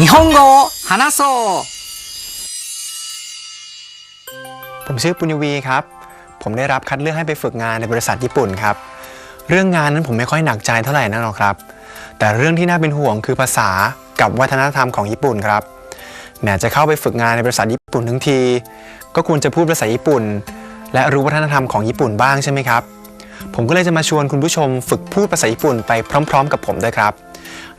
日本語を話そう ผมชื่อปุญญวีครับ ผมได้รับคัดเลือกให้ไปฝึกงานในบริษัทญี่ปุ่นครับ เรื่องงานนั้นผมไม่ค่อยหนักใจเท่าไหร่นักหรอกครับ แต่เรื่องที่น่าเป็นห่วงคือภาษากับวัฒนธรรมของญี่ปุ่นครับแม้จะเข้าไปฝึกงานในบริษัทญี่ปุ่นทั้งที ก็ควรจะพูดภาษาญี่ปุ่น และรู้วัฒนธรรมของญี่ปุ่นบ้างใช่ไหมครับ ผมก็เลยจะมาชวนคุณผู้ชมฝึกพูดภาษาญี่ปุ่นไปพร้อม ๆ กับผมด้วยครับ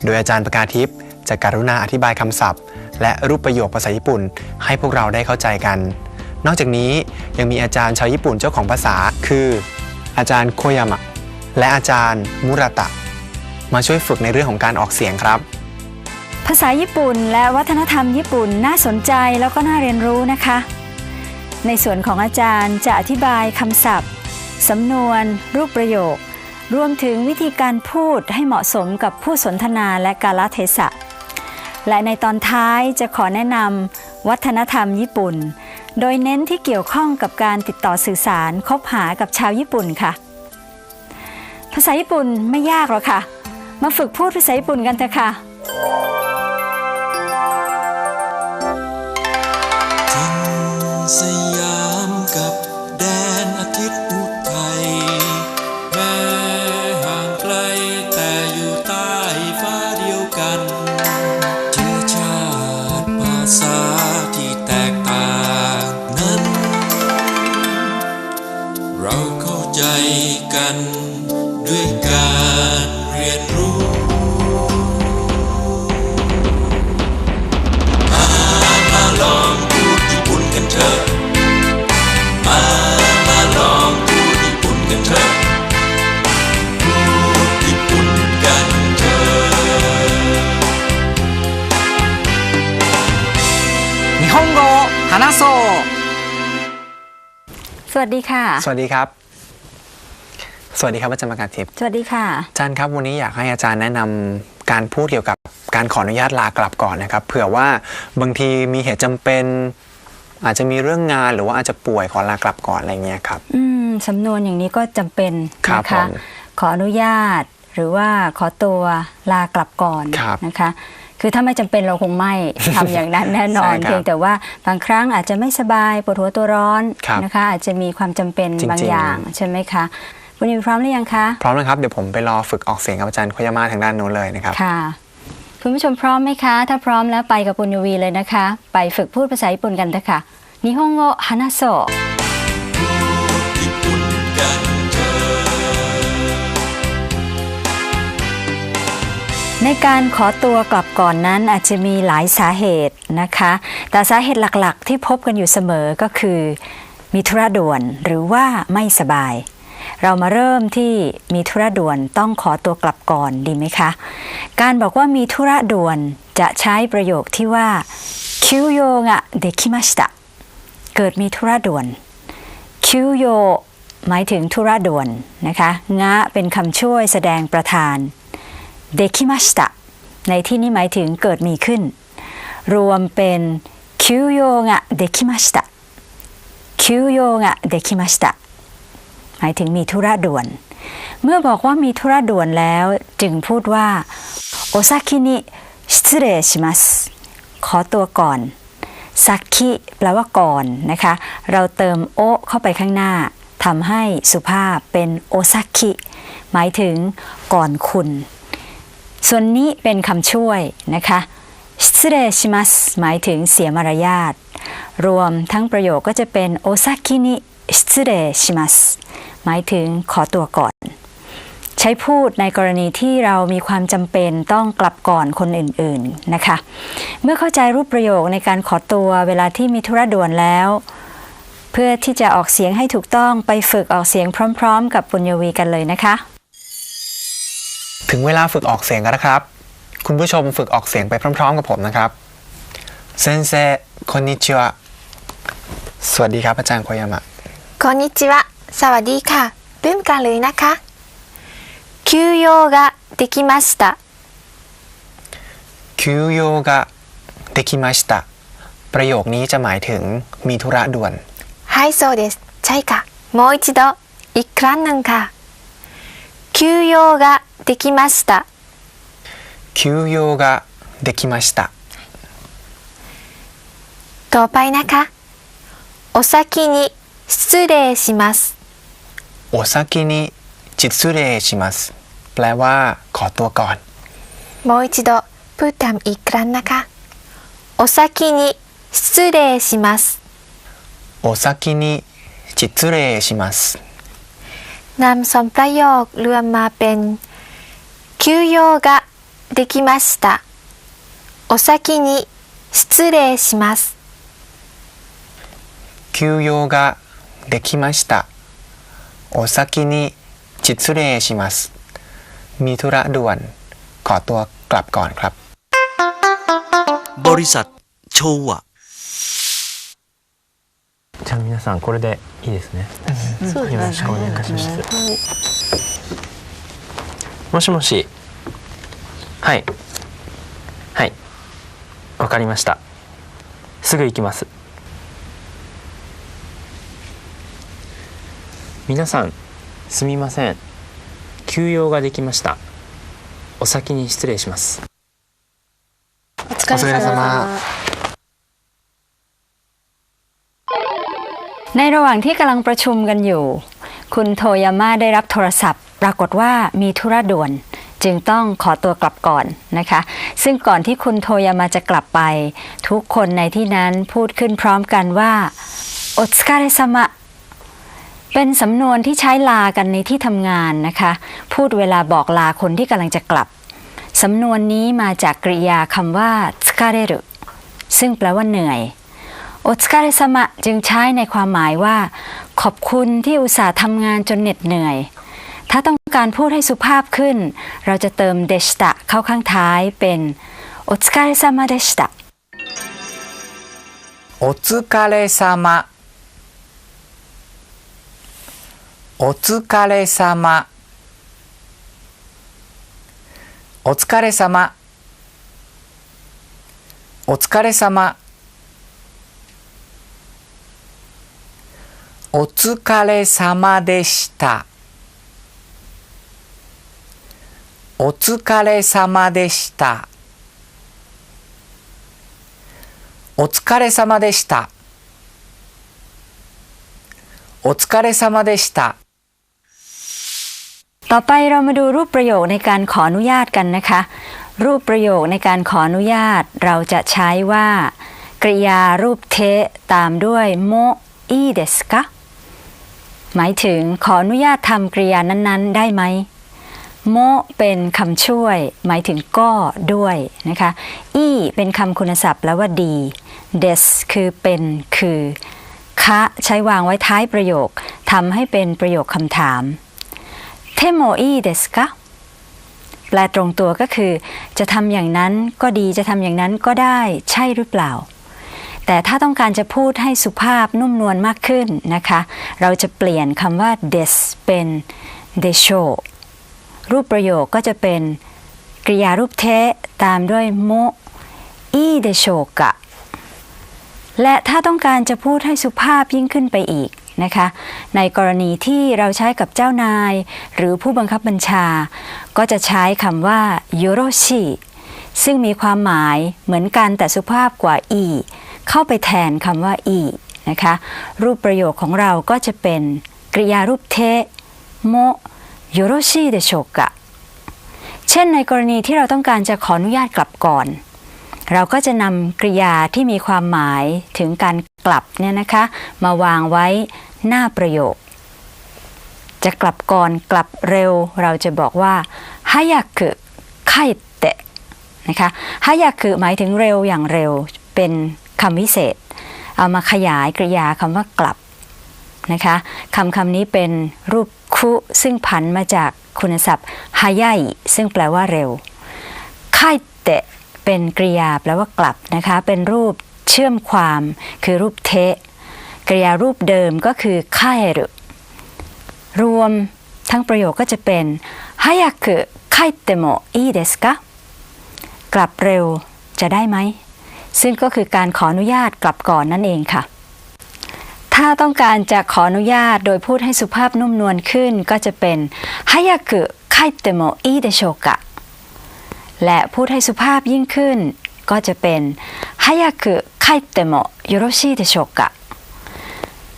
โดยอาจารย์ประกาทิพย์ จะกรุณาอธิบายคำศัพท์ และรูปประโยคภาษาญี่ปุ่น ให้พวกเราได้เข้าใจกัน นอกจากนี้ยังมีอาจารย์ชาวญี่ปุ่นเจ้าของภาษา คือ อาจารย์โคยามะและอาจารย์มุราตะ มาช่วยฝึกในเรื่องของการออกเสียงครับ ภาษาญี่ปุ่นและวัฒนธรรมญี่ปุ่นน่าสนใจแล้วก็น่าเรียนรู้นะคะ ในส่วนของอาจารย์จะอธิบายคำศัพท์สำนวน รูปประโยค รวมถึงวิธีการพูดให้เหมาะสมกับผู้สนทนาและกาลเทศะ และในตอนท้ายจะขอแนะนำวัฒนธรรมญี่ปุ่น โดยเน้นที่เกี่ยวข้องกับการติดต่อสื่อสารคบหากับชาวญี่ปุ่นค่ะ ภาษาญี่ปุ่นไม่ยากหรอกค่ะ มาฝึกพูดภาษาญี่ปุ่นกันเถอะค่ะ วัสดีค่ะ สวัสดีครับ สวัสดีครับอาจารย์ประกาทิพย์สวัสดีค่ะ อาจารย์ครับวันนี้อยากให้อาจารย์แนะนำการพูดเกี่ยวกับการขออนุญาตลากลับก่อนนะครับ เผื่อว่าบางทีมีเหตุจำเป็น อาจจะมีเรื่องงานหรือว่าอาจจะป่วยขอลากลับก่อนอะไรเงี้ยครับอืมสำนวนอย่างนี้ก็จำเป็นครับนะผคะมขออนุญาตหรือว่าขอตัวลากลับก่อนครับนะคะ คือถ้าไม่จำเป็นเราคงไม่ทำอย่างนั้นแน่นอนใช่ครับเพียงแต่ว่าบางครั้งอาจจะไม่สบายปวดหัวตัวร้อนครับนะคะ อาจจะมีความจำเป็นจริงๆบางอย่างใช่ไหมคะคุณนิวพร้อมหรือยังคะ พร้อมนะครับ เดี๋ยวผมไปรอฝึกออกเสียงกับอาจารย์โคยามาทางด้านโน้นเลยนะครับ ค่ะ คุณผู้ชมพร้อมไหมคะ ถ้าพร้อมแล้วไปกับปุญญวีเลยนะคะ ไปฝึกพูดภาษาญี่ปุ่นกันเถอะค่ะนิฮงโงฮานาโซ ในการขอตัวกลับก่อนนั้นอาจจะมีหลายสาเหตุนะคะ แต่สาเหตุหลักๆ ที่พบกันอยู่เสมอก็คือ มีธุระด่วนหรือว่าไม่สบาย เรามาเริ่มที่มีธุระด่วนต้องขอตัวกลับก่อนดีไหมคะ การบอกว่ามีธุระด่วนจะใช้ประโยคที่ว่าคิวโยงะเดคิมาชิตะเกิดมีธุระด่วนคิวโยหมายถึงธุระด่วนนะคะ งะเป็นคำช่วยแสดงประธาน เดคิมาชิตะในที่นี้หมายถึงเกิดมีขึ้น รวมเป็นคิวโยงะเดคิมาชิตะคิวโยงะเดคิมาชิตะหมายถึงมีธุระด่วน เมื่อบอกว่ามีธุระด่วนแล้วจึงพูดว่าโอซากินิชิเรชิมัสขอตัวก่อนซักคิแปลว่าก่อนนะคะ เราเติมโอเข้าไปข้างหน้าทำให้สุภาพเป็นโอซากิหมายถึงก่อนคุณ ส่วนนี้เป็นคำช่วยนะคะสเดชิมัสหมายถึงเสียมารยาท รวมทั้งประโยคก็จะเป็นโอซากินิสเดชิมัสหมายถึงขอตัวก่อน ใช้พูดในกรณีที่เรามีความจำเป็นต้องกลับก่อนคนอื่นๆนะคะ เมื่อเข้าใจรูปประโยคในการขอตัวเวลาที่มีธุระด่วนแล้ว เพื่อที่จะออกเสียงให้ถูกต้องไปฝึกออกเสียงพร้อม ๆ กับปุญญวีกันเลยนะคะ ถึงเวลาฝึกออกเสียงกันแล้วครับ คุณผู้ชมฝึกออกเสียงไปพร้อม ๆ กับผมนะครับเซนเซคอนนิชิวะสวัสดีครับอาจารย์โคยามะ こんにちは。สวัสดีค่ะ文化เลยนะคะ休養ができました。休養ができましたประโยคนี้จะหมายถึงมีธุระด่วน はい、そうです。ใช่ค่ะもう一度อีกครั้งหนึ่งค่ะ 休養ができました。休養ができました ต่อไปนะคะ お先に失礼します。 โอซากินิจิตสุเรชิมัสแปลว่า ขอตัวก่อน もう一度พูดตามอีกครั้งนะคะ お先に失礼します。 โอซากินิจิตสุเรชิมัส นำสมประโยครวมมาเป็น休養ができました。お先に失礼します。 คิวโยกะเดคิมาชิตะโอซากินิจิตสุเรชิมัสมีธุระด่วน ขอตัวกลับก่อนครับ บริษัทโชวะ じゃあ 皆さんこれでいいですね。よろしくお願いします。もしもし。はい。はい。わかりました。すぐ行きます。皆さんすみません。休養ができました。お先に失礼します。お疲れ様 ในระหว่างที่กำลังประชุมกันอยู่ คุณโทยาม่าได้รับโทรศัพท์ ปรากฏว่ามีธุระด่วน จึงต้องขอตัวกลับก่อนนะคะ ซึ่งก่อนที่คุณโทยามาจะกลับไป ทุกคนในที่นั้นพูดขึ้นพร้อมกันว่าโอสการซามะเป็นสำนวนที่ใช้ลากันในที่ทำงานนะคะ พูดเวลาบอกลาคนที่กำลังจะกลับ สำนวนนี้มาจากกริยาคำว่าสการเรุซึ่งแปลว่าเหนื่อย โอตสการซามะจึงใช้ในความหมายว่า ขอบคุณที่อุตส่าห์ทำงานจนเหน็ดเหนื่อย ถ้าต้องการพูดให้สุภาพขึ้น เราจะเติมเดชตะเข้าข้างท้ายเป็นโอตสการซามะเดชตะ お疲れ様お疲れ様お疲れ様お疲れ様 お疲れ様でしたお疲れ様でしたお疲れ様でした。お疲れ様でした。 ต่อไปเรามาดูรูปประโยคในการขออนุญาตกันนะคะ รูปประโยคในการขออนุญาตเราจะใช้ว่า กริยารูปเทะตามด้วยโมอีเดสกะ หมายถึงขออนุญาตทำกริยานั้นๆ ได้ไหมโมเป็นคำช่วย หมายถึงก็ด้วยนะคะอีเป็นคำคุณศัพท์แล้วว่าดีเดสคือเป็นคือคะใช้วางไว้ท้ายประโยคทำให้เป็นประโยคคำถามเทโมอีเดสกะแปลตรงตัวก็คือ จะทำอย่างนั้นก็ดีจะทำอย่างนั้นก็ได้ใช่หรือเปล่า แต่ถ้าต้องการจะพูดให้สุภาพนุ่มนวลมากขึ้นนะคะ เราจะเปลี่ยนคำว่า des เป็น desho รูปประโยคก็จะเป็นกริยารูปเทะตามด้วยโมอีเดโชกะ และถ้าต้องการจะพูดให้สุภาพยิ่งขึ้นไปอีกนะคะ ในกรณีที่เราใช้กับเจ้านาย หรือผู้บังคับบัญชา ก็จะใช้คำว่าโยโรชิซึ่งมีความหมายเหมือนกันแต่สุภาพกว่าอี เข้าไปแทนคำว่าอีนะคะรูปประโยคของเราก็จะเป็นกริยารูปเทโมโยโรชิเดโชกะเช่นในกรณีที่เราต้องการจะขออนุญาตกลับก่อน เราก็จะนำกริยาที่มีความหมายถึงการกลับเนี่ยนะคะมาวางไว้หน้าประโยค จะกลับก่อนกลับเร็ว เราจะบอกว่าฮายากุไคเตะนะคะฮายากุหมายถึงเร็วอย่างเร็วเป็น คำวิเศษ เอามาขยายกริยาคำว่ากลับนะคะคำคำนี้เป็นรูปคุซึ่งผันมาจากคุณศัพท์ฮายายซึ่งแปลว่าเร็วไคเตะเป็นกริยาแปลว่ากลับนะคะเป็นรูปเชื่อมความคือรูปเทะกริยารูปเดิมก็คือไครุรวมทั้งประโยคก็จะเป็นฮายากุไคเตโมอีเดสกะกลับเร็วจะได้ไหม ซึ่งก็คือการขออนุญาตกลับก่อนนั่นเองค่ะ ถ้าต้องการจะขออนุญาตโดยพูดให้สุภาพนุ่มนวลขึ้นก็จะเป็นฮายากุไคเตโมอีเดโชกะและพูดให้สุภาพยิ่งขึ้น ก็จะเป็นฮายากุไคเตโมยโรชิเดโชกะ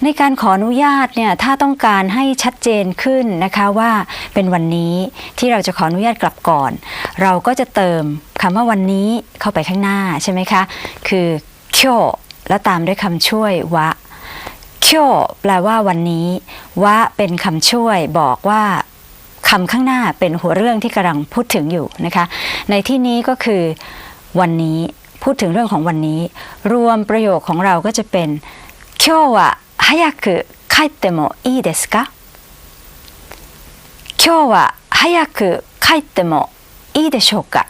ในการขออนุญาตเนี่ยถ้าต้องการให้ชัดเจนขึ้นนะคะว่าเป็นวันนี้ที่เราจะขออนุญาตกลับก่อน เราก็จะเติมคำว่าวันนี้เข้าไปข้างหน้าใช่ไหมคะ คือเคียวแล้วตามด้วยคำช่วยวะเคียวแปลว่าวันนี้ วะเป็นคำช่วยบอกว่าคำข้างหน้าเป็นหัวเรื่องที่กำลังพูดถึงอยู่นะคะ ในที่นี้ก็คือวันนี้พูดถึงเรื่องของวันนี้ รวมประโยคของเราก็จะเป็น 今日は早く帰ってもいいですか今日は早く帰ってもいいでしょうか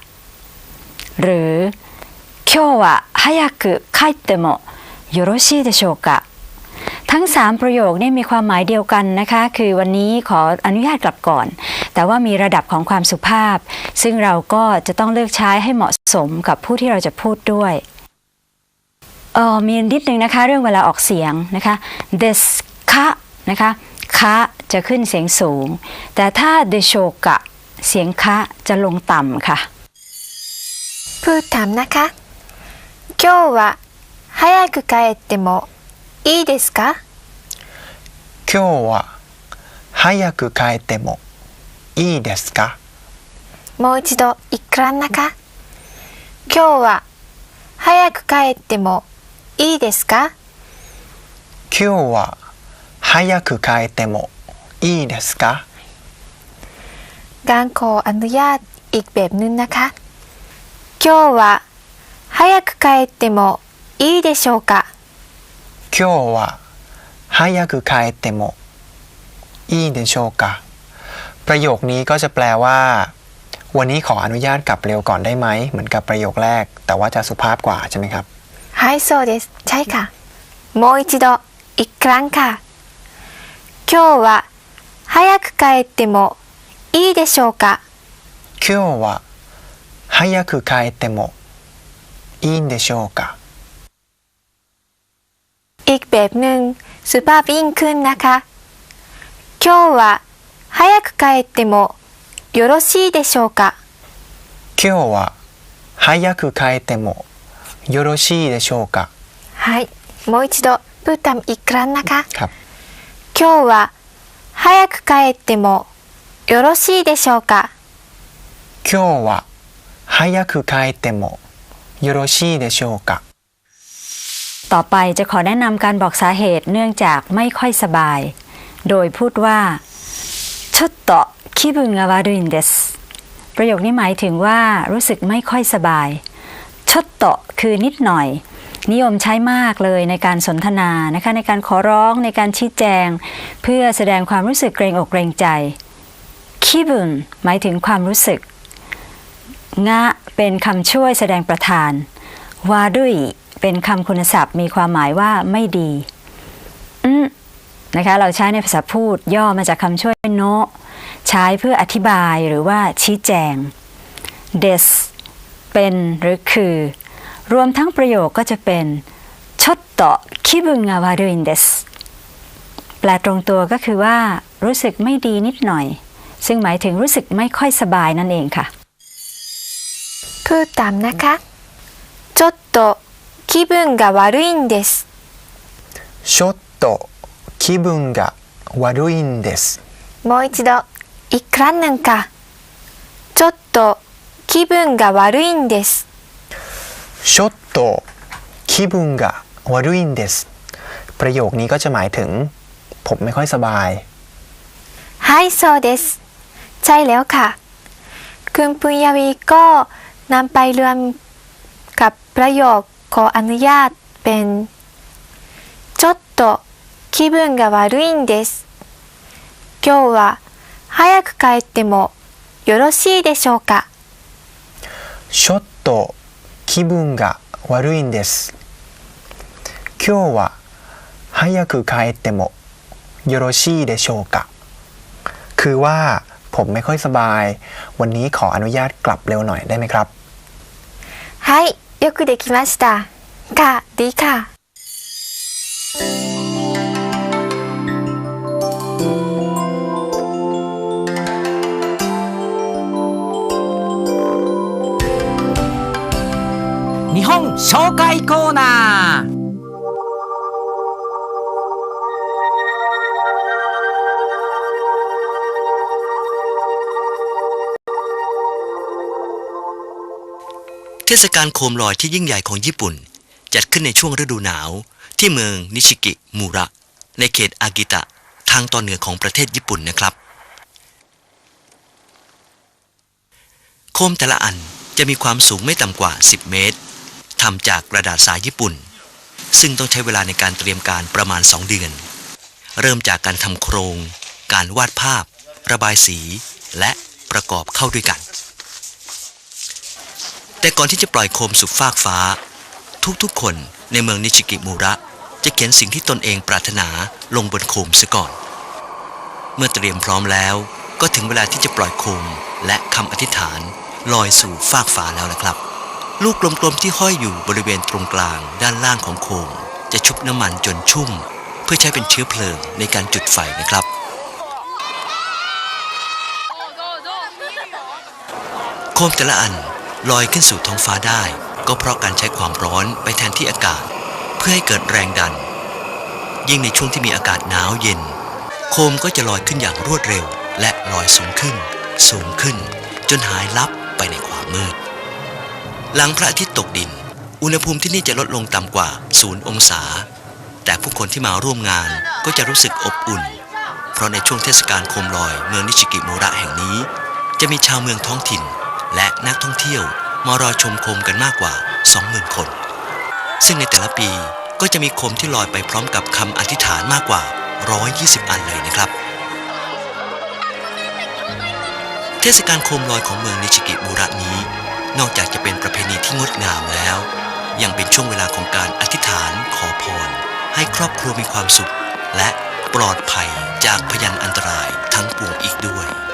หรือ今日は早く帰ってもよろしいでしょうかทั้ง 3 ประโยคนี้มีความหมายเดียวกันนะคะ คือวันนี้ขออนุญาตกลับก่อน แต่ว่ามีระดับของความสุภาพ ซึ่งเราก็จะต้องเลือกใช้ให้เหมาะสมกับผู้ที่เราจะพูดด้วย เออมีนิดนึงนะคะ เรื่องเวลาออกเสียงนะคะ des ka นะคะ คะจะขึ้นเสียงสูง แต่ถ้า de s h o k a เสียงคะจะลงต่ำค่ะ プータンนะคะ今日は早く帰ってもいいですか今日は早く帰ってもいいですかもう一度อีกครั้งนะคะ今日は早く帰っても いいですか今日は早く帰ってもいいですか การขออนุญาตอีกแบบนึงนะคะ今日は早く帰ってもいいでしょうか今日は早く帰ってもいいでしょうかประโยคนี้ก็จะแปลว่า วันนี้ขออนุญาตกลับเร็วก่อนได้ไหม เหมือนกับประโยคแรก แต่ว่าจะสุภาพกว่าใช่ไหมครับ はいそうですใช่ค่ะもう一度อีกครั้งค่ะ今日は早く帰ってもいいでしょうか今日は早く帰ってもいいんでしょうか อีกแบบหนึ่งสุภาพยิ่งขึ้นนะคะ今日は早く帰ってもよろしいでしょうか今日は早く帰っても よろしいでしょうかはいもう一度プータンอีกครั้งนะคะ ครับ 今日は早く帰ってもよろしいでしょうか今日は早く帰ってもよろしいでしょうか ต่อไปจะขอแนะนำการบอกสาเหตุเนื่องจากไม่ค่อยสบาย โดยพูดว่าちょっと気分が悪いんですประโยคนี้หมายถึงว่ารู้สึกไม่ค่อยสบาย ชดโตะคือนิดหน่อย นิยมใช้มากเลยในการสนทนานะคะในการขอร้องในการชี้แจง เพื่อแสดงความรู้สึกเกรงอกเกรงใจคิบุนหมายถึงความรู้สึก งะเป็นคำช่วยแสดงประธาน วาดุยเป็นคำคุณศัพท์มีความหมายว่าไม่ดีอืนะคะเราใช้ในภาษาพูดย่อมาจากคำช่วยโนใช้เพื่ออธิบายหรือว่าชี้แจง des เป็นหรือคือ รวมทั้งประโยคก็จะเป็นชดโตคิบุงงาวารุอินเดสแปลตรงตัวก็คือว่ารู้สึกไม่ดีนิดหน่อย ซึ่งหมายถึงรู้สึกไม่ค่อยสบายนั่นเองค่ะ プータンนะคะちょっと気分が悪いんですちょっと気分が悪いんですもう一度อีกครั้งหนึ่งค่ะちょっと 気分が悪いんですちょっと気分が悪いんですประโยคนี้ก็จะหมายถึง ผมไม่ค่อยสบาย はいそうですใช่แล้วค่ะคุณปุญญวีก็นำไปรวมกับประโยคขออนุญาตเป็นちょっと気分が悪いんです今日は早く帰ってもよろしいでしょうか ちょっと気分が悪いんです今日は早く帰ってもよろしいでしょうかคือว่าผมไม่ค่อยสบาย วันนี้ขออนุญาตกลับเร็วหน่อยได้ไหมครับ はいよくできましたかดีค่ะ 「 本紹介コーナー เทศกาลโคมลอยที่ยิ่งใหญ่ของญี่ปุ่น จัดขึ้นในช่วงฤดูหนาว ที่เมืองนิชิกิมูระ ในเขตอากิตะ ทางตอนเหนือของประเทศญี่ปุ่นนะครับ โคมแต่ละอันจะมีความสูงไม่ต่ำกว่า 10 เมตร ทำจากกระดาษทรายญี่ปุ่น ซึ่งต้องใช้เวลาในการเตรียมการประมาณ 2 เดือน เริ่มจากการทำโครง การวาดภาพ ระบายสี และประกอบเข้าด้วยกัน แต่ก่อนที่จะปล่อยโคมสู่ฟากฟ้า ทุกๆ คนในเมืองนิชิกิมูระ จะเขียนสิ่งที่ตนเองปรารถนาลงบนโคมซะก่อน เมื่อเตรียมพร้อมแล้ว ก็ถึงเวลาที่จะปล่อยโคมและคำอธิษฐานลอยสู่ฟากฟ้าแล้วละครับ ลูกกลมๆที่ห้อยอยู่บริเวณตรงกลางด้านล่างของโคม จะชุบน้ำมันจนชุ่ม เพื่อใช้เป็นเชื้อเพลิงในการจุดไฟนะครับโคมแต่ละอันลอยขึ้นสู่ท้องฟ้าได้ ก็เพราะการใช้ความร้อนไปแทนที่อากาศ เพื่อให้เกิดแรงดัน ยิ่งในช่วงที่มีอากาศหนาวเย็น โคมก็จะลอยขึ้นอย่างรวดเร็ว และลอยสูงขึ้น สูงขึ้น จนหายลับไปในความมืด หลังพระอาทิตย์ตกดิน อุณหภูมิที่นี่จะลดลงต่ำกว่าศูนย์องศา แต่ผู้คนที่มาร่วมงานก็จะรู้สึกอบอุ่น เพราะในช่วงเทศกาลโคมลอยเมืองนิชิกิโมระแห่งนี้ จะมีชาวเมืองท้องถิ่น และนักท่องเที่ยวมารอชมโคมกันมากกว่า 20,000 คน ซึ่งในแต่ละปีก็จะมีโคมที่ลอยไปพร้อมกับคำอธิษฐานมากกว่า 120 อันเลยนะครับ เทศกาลโคมลอยของเมืองนิชิกิมูระนี้ นอกจากจะเป็นประเพณีที่งดงามแล้ว ยังเป็นช่วงเวลาของการอธิษฐานขอพร ให้ครอบครัวมีความสุข และปลอดภัยจากพยันอันตรายทั้งปวงอีกด้วย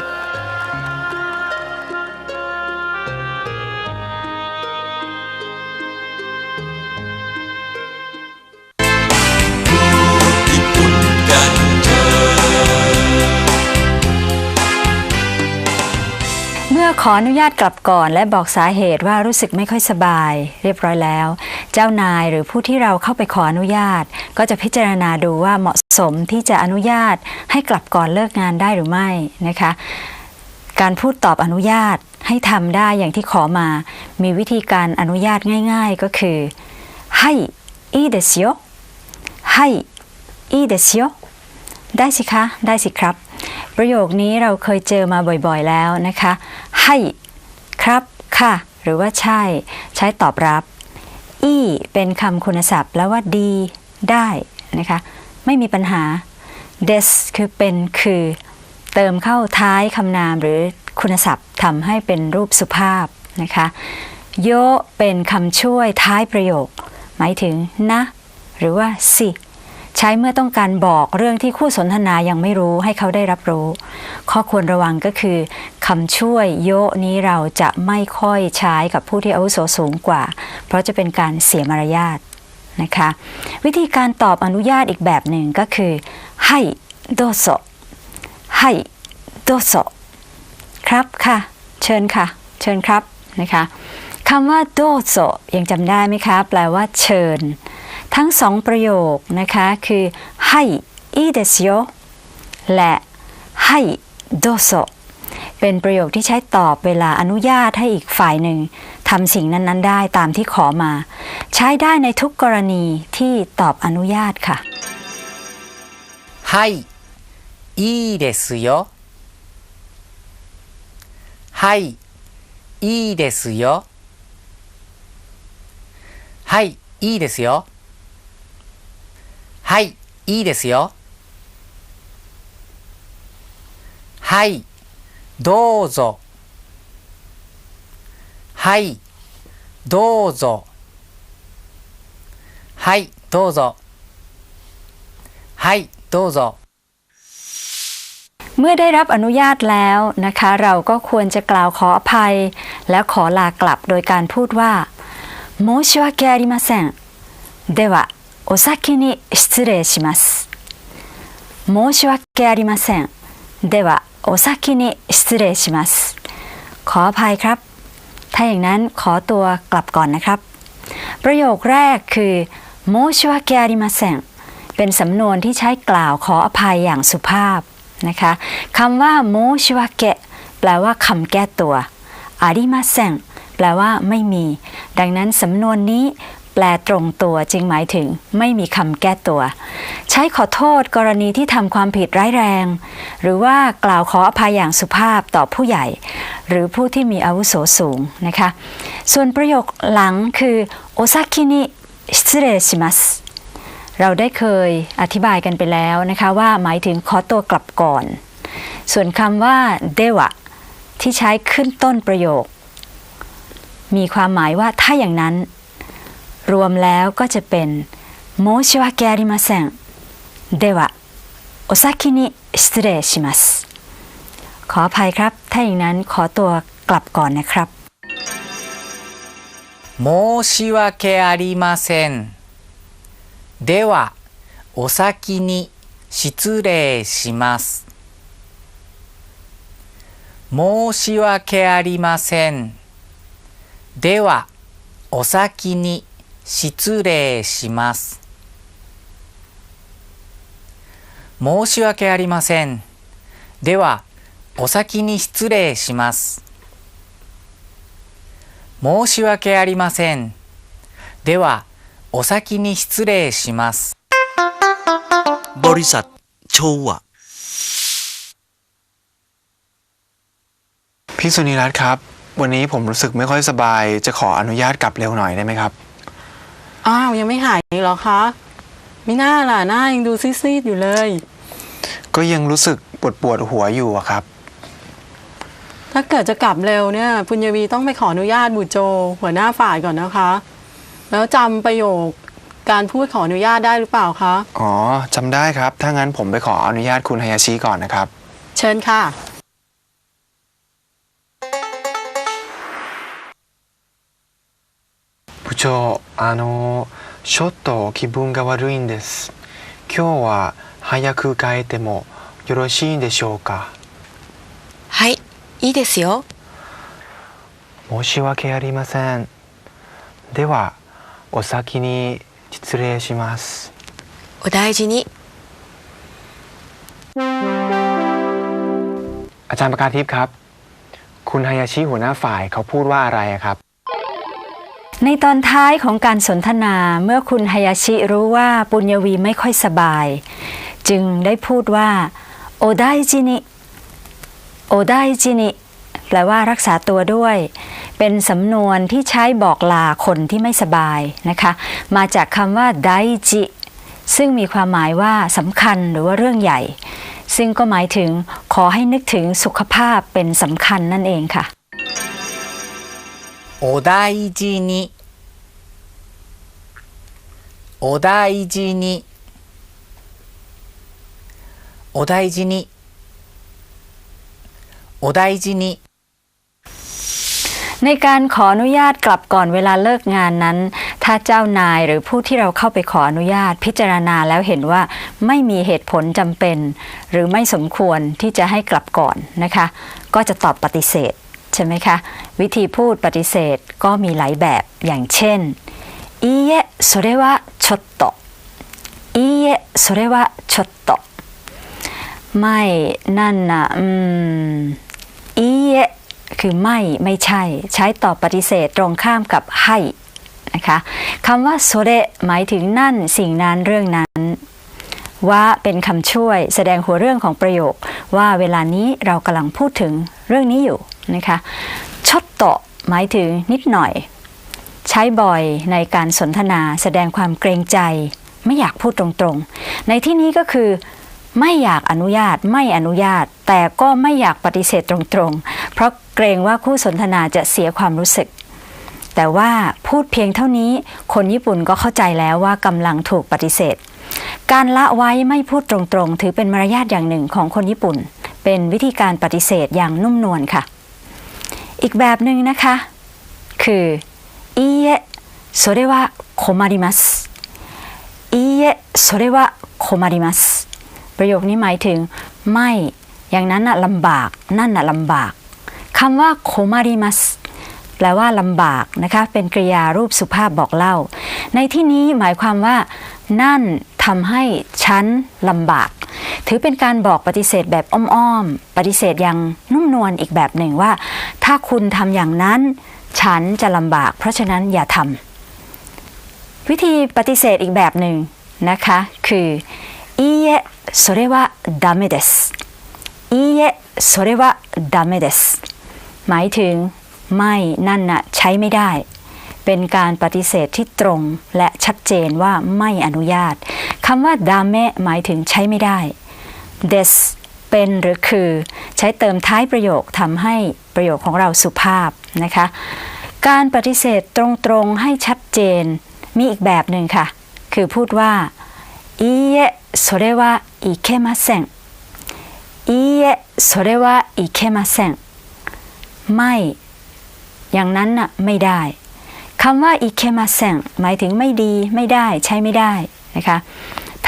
ขออนุญาตกลับก่อนและบอกสาเหตุว่ารู้สึกไม่ค่อยสบาย เรียบร้อยแล้ว เจ้านายหรือผู้ที่เราเข้าไปขออนุญาต ก็จะพิจารณาดูว่าเหมาะสมที่จะอนุญาตให้กลับก่อนเลิกงานได้หรือไม่นะคะ การพูดตอบอนุญาตให้ทำได้อย่างที่ขอมา มีวิธีการอนุญาตง่าย ๆ ก็คือให้อีเดซิโอให้อีเดซิโอได้สิคะ ได้สิครับ ประโยคนี้เราเคยเจอมาบ่อยๆแล้วนะคะ ให้ครับค่ะ หรือว่าใช่ ใช้ตอบรับ อีเป็นคำคุณศัพท์แล้วว่าดี ได้นะคะ ไม่มีปัญหา des คือเป็นคือเติมเข้าท้ายคำนามหรือคุณศัพท์ทำให้เป็นรูปสุภาพนะคะ โยเป็นคำช่วยท้ายประโยค หมายถึงนะ หรือว่าสิ ใช้เมื่อต้องการบอกเรื่องที่คู่สนทนายังไม่รู้ให้เขาได้รับรู้ ข้อควรระวังก็คือคำช่วยโยนี้เราจะไม่ค่อยใช้กับผู้ที่อาวุโสสูงกว่า เพราะจะเป็นการเสียมารยาทนะคะ วิธีการตอบอนุญาตอีกแบบหนึ่งก็คือให้โดโซให้โดโซครับค่ะ เชิญค่ะ เชิญครับนะคะคำว่าโดโซยังจำได้ไหมคะแปลว่าเชิญ ทั้งสองประโยคนะคะคือให้いいですよและให้โดโซเป็นประโยคที่ใช้ตอบเวลาอนุญาตให้อีกฝ่ายหนึ่งทำสิ่งนั้น ๆ ได้ตามที่ขอมา ใช้ได้ในทุกกรณีที่ตอบอนุญาตค่ะ はいいいですよはいいいですよはいいいですよ はいいいですよはいどうぞはいどうぞはいどうぞはいどうぞ เมื่อได้รับอนุญาตแล้วนะคะ เราก็ควรจะกล่าวขออภัย และขอลากลับโดยการพูดว่า申し訳ありませんでは お先に失礼します申し訳ありませんではお先に失礼しますขออภัยครับ ถ้าอย่างนั้นขอตัวกลับก่อนนะครับ ประโยคแรกคือโมชิวะเกอาริมาเซนเป็นสำนวนที่ใช้กล่าวขออภัยอย่างสุภาพนะคะคำว่าโมชิวะเกะแปลว่าคำแก้ตัวอาริมาเซนแปลว่าไม่มี ดังนั้นสำนวนนี้แป ลตรงตัวจึงหมายถึงไม่มีคำแก้ตัว ใช้ขอโทษกรณีที่ทำความผิดร้ายแรง หรือว่ากล่าวขออภัยอย่างสุภาพต่อผู้ใหญ่ หรือผู้ที่มีอาวุโสสูงนะคะ ส่วนประโยคหลังคือโอซากินิชิเรชิมัสเราได้เคยอธิบายกันไปแล้วนะคะว่าหมายถึงขอตัวกลับก่อน ส่วนคำว่าเดวะที่ใช้ขึ้นต้นประโยค มีความหมายว่าถ้าอย่างนั้น รวมแล้วก็จะเป็นโมชิวะเกอาริมาเซนเดวะโอซากินิชิเรชิมัสขออภัยครับ ถ้าอย่างนั้นขอตัวกลับก่อนนะครับ 申し訳ありません。では、お先に失礼します。申し訳ありません。では、お先に 失礼します。申し訳ありません。では、お先に失礼します。申し訳ありません。では、お先に失礼します。 บริษัท โชวะ พี่สุนิรัตน์ครับ วันนี้ผมรู้สึกไม่ค่อยสบาย จะขออนุญาตกลับเร็วหน่อยได้ไหมครับ อ้าวยังไม่หายอีกเหรอคะมิน่าล่ะหน้ายังดูซีดๆอยู่เลย ก็ยังรู้สึกปวดปวดๆหัวอยู่อะครับ ถ้าเกิดจะกลับเร็วเนี่ยปุญญวีต้องไปขออนุญาตบุโจ หัวหน้าฝ่ายก่อนนะคะ แล้วจำประโยคการพูดขออนุญาตได้หรือเปล่าคะอ๋อจำได้ครับ ถ้างั้นผมไปขออนุญาตคุณฮายาชิก่อนนะครับ เชิญค่ะ 長あのちょっと気分が悪いんです今日は早く帰ってもよろしいんでしょうかはい、いいですよ。申し訳ありませんではお先に失礼しますお大事に。 อาจารย์ประกาศทิพย์ครับ คุณฮายาชิหัวหน้าฝ่ายเขาพูดว่าอะไรอะครับ ในตอนท้ายของการสนทนาเมื่อคุณฮายาชิรู้ว่าปุญญวีไม่ค่อยสบาย จึงได้พูดว่าโอไดจินิโอไดจินิแปลว่ารักษาตัวด้วย เป็นสำนวนที่ใช้บอกลาคนที่ไม่สบายนะคะ มาจากคำว่าไดจิซึ่งมีความหมายว่าสำคัญหรือว่าเรื่องใหญ่ ซึ่งก็หมายถึงขอให้นึกถึงสุขภาพเป็นสำคัญนั่นเองค่ะ お大事に。お大事に。お大事に。お大事に。 ในการขออนุญาตกลับก่อนเวลาเลิกงานนั้น ถ้าเจ้านายหรือผู้ที่เราเข้าไปขออนุญาตพิจารณาแล้วเห็นว่าไม่มีเหตุผลจำเป็น หรือไม่สมควรที่จะให้กลับก่อนนะคะ ก็จะตอบปฏิเสธ ใช่ไหมคะ วิธีพูดปฏิเสธก็มีหลายแบบอย่างเช่นいいえそれはちょっといいえそれはちょっとไม่นั่นนะอืมいいえคือไม่ไม่ใช่ ใช้ตอบปฏิเสธตรงข้ามกับให้นะคะคำว่าโซเรหมายถึงนั่นสิ่งนั้นเรื่องนั้น ว่าเป็นคำช่วยแสดงหัวเรื่องของประโยค ว่าเวลานี้เรากำลังพูดถึงเรื่องนี้อยู่นะคะชดโตะหมายถึงนิดหน่อย ใช้บ่อยในการสนทนาแสดงความเกรงใจ ไม่อยากพูดตรงๆ ในที่นี้ก็คือไม่อยากอนุญาตไม่อนุญาต แต่ก็ไม่อยากปฏิเสธตรงๆ เพราะเกรงว่าคู่สนทนาจะเสียความรู้สึก แต่ว่าพูดเพียงเท่านี้คนญี่ปุ่นก็เข้าใจแล้วว่ากำลังถูกปฏิเสธ การละไว้ไม่พูดตรงๆ ถือเป็นมารยาทอย่างหนึ่งของคนญี่ปุ่น เป็นวิธีการปฏิเสธอย่างนุ่มนวลค่ะ อีกแบบหนึ่งนะคะ คือいいえそれは困りますいいえそれは困りますประโยคนี้หมายถึง ไม่ อย่างนั้นน่ะลำบาก นั่นน่ะลำบากคำว่าโคมาริมัส แปลว่าลำบากนะคะ เป็นกริยารูปสุภาพบอกเล่า ในที่นี้หมายความว่า นั่น ทำให้ฉันลำบาก ถือเป็นการบอกปฏิเสธแบบอ้อมๆ ปฏิเสธอย่างนุ่มนวลอีกแบบหนึ่งว่า ถ้าคุณทำอย่างนั้น ฉันจะลำบาก เพราะฉะนั้นอย่าทำวิธีปฏิเสธอีกแบบหนึ่งนะคะ คือいいえそれはダメですいいえそれはダメですหมายถึงไม่นั่นน่ะใช้ไม่ได้ เป็นการปฏิเสธที่ตรงและชัดเจนว่าไม่อนุญาตคำว่าดาเมหมายถึงใช้ไม่ได้ des เป็นหรือคือ ใช้เติมท้ายประโยคทำให้ประโยคของเราสุภาพนะคะ การปฏิเสธตรงๆให้ชัดเจน มีอีกแบบหนึ่งค่ะ คือพูดว่าอีเยโซเรวะอิเคมาเซงอีเยโซเรวะอิเคมาเซงไม่ อย่างนั้นน่ะไม่ได้ คำว่าอิเคมาเซงหมายถึงไม่ดีไม่ได้ใช้ไม่ได้นะคะ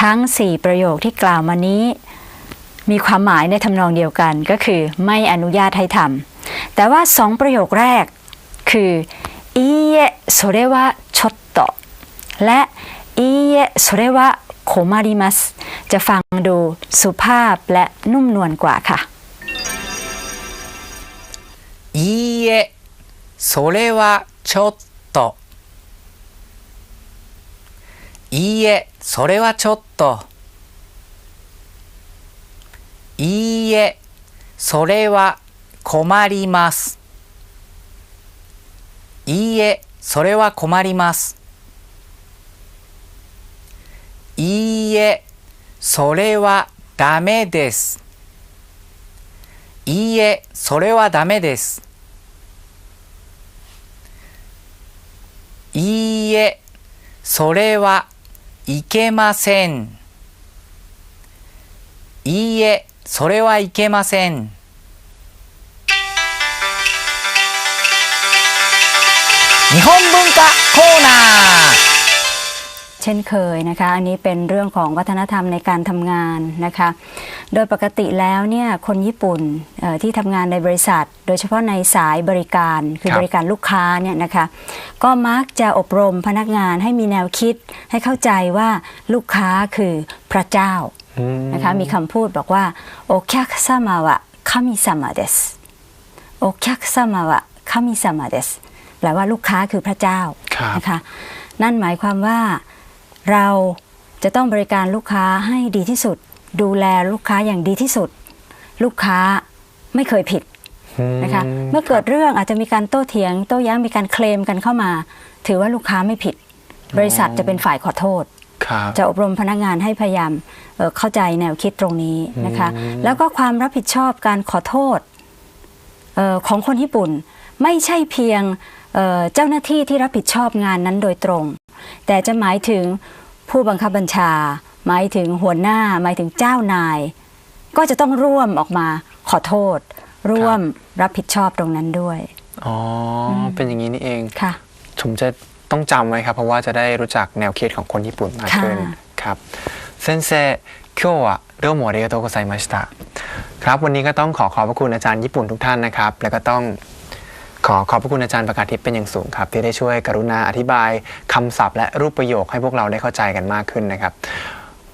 ทั้ง 4 ประโยคที่กล่าวมานี้ มีความหมายในทำนองเดียวกันก็คือไม่อนุญาตให้ทำแต่ว่าสองประโยคแรกคืออีเยโซเรวะชดโตและอีเยโซเรวะโคมาริมัสจะฟังดูสุภาพและนุ่มนวลกว่าค่ะอีเยโซเรวะชด と。いいえそれはちょっと。いいえそれは困ります。いいえそれは困ります。いいえそれはダメです。いいえそれはダメです。いいえそれはいけません。いいえそれはいけません。日本文化コーナー。 เช่นเคยนะคะ อันนี้เป็นเรื่องของวัฒนธรรมในการทำงานนะคะ โดยปกติแล้วเนี่ยคนญี่ปุ่นเอ่อที่ทำงานในบริษัท โดยเฉพาะในสายบริการคือครับบริการลูกค้าเนี่ยนะคะก็มักจะอบรมพนักงานให้มีแนวคิดให้เข้าใจว่าลูกค้าคือพระเจ้าอืมนะคะมีคำพูดบอกว่าโอคักซามาวะคามิซามาเดสโอคักซามาวะคามิซามาเดสแปลว่าลูกค้าคือพระเจ้าครับนะคะนั่นหมายความว่า เราจะต้องบริการลูกค้าให้ดีที่สุด ดูแลลูกค้าอย่างดีที่สุด ลูกค้าไม่เคยผิดนะคะเมื่อเกิดเรื่องอาจจะมีการโต้เถียง โต้แย้งมีการเคลมกันเข้ามา ถือว่าลูกค้าไม่ผิด บริษัทจะเป็นฝ่ายขอโทษครับจะอบรมพนักงานให้พยายามเอ่อเข้าใจแนวคิดตรงนี้นะคะ แล้วก็ความรับผิดชอบการขอโทษเออของคนญี่ปุ่น ไม่ใช่เพียงเอ่อเจ้าหน้าที่ที่รับผิดชอบงานนั้นโดยตรง แต่จะหมายถึงผู้บังคับบัญชา หมายถึงหัวหน้า หมายถึงเจ้านาย ก็จะต้องร่วมออกมาขอโทษ ร่วมรับผิดชอบตรงนั้นด้วย อ๋อ เป็นอย่างนี้นี่เองค่ะผมจะต้องจำไว้ครับ เพราะว่าจะได้รู้จักแนวคิดของคนญี่ปุ่นมากขึ้นครับเซนเซ่今日はどうもありがとうございましたครับ วันนี้ก็ต้องขอขอบพระคุณอาจารย์ญี่ปุ่นทุกท่านนะครับ แล้วก็ต้อง ขอขอบพระคุณอาจารย์ประกาศทิพย์เป็นอย่างสูงครับ ที่ได้ช่วยกรุณาอธิบายคำศัพท์และรูปประโยคให้พวกเราได้เข้าใจกันมากขึ้นนะครับ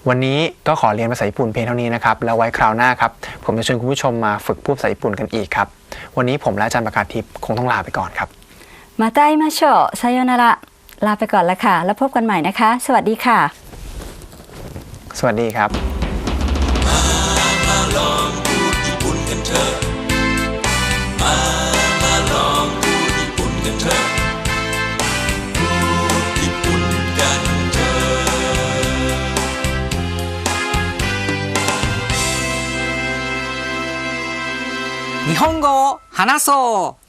วันนี้ก็ขอเรียนภาษาญี่ปุ่นเพียงเท่านี้นะครับ แล้วไว้คราวหน้าครับ ผมจะเชิญคุณผู้ชมมาฝึกพูดภาษาญี่ปุ่นกันอีกครับ วันนี้ผมและอาจารย์ประกาศทิพย์คงต้องลาไปก่อนครับมาไตมาโชไซโยนาระลาไปก่อนแล้วค่ะ แล้วพบกันใหม่นะคะ สวัสดีค่ะ สวัสดีครับ มาลองพูดญี่ปุ่นกันเถอะ 日本語を話そう。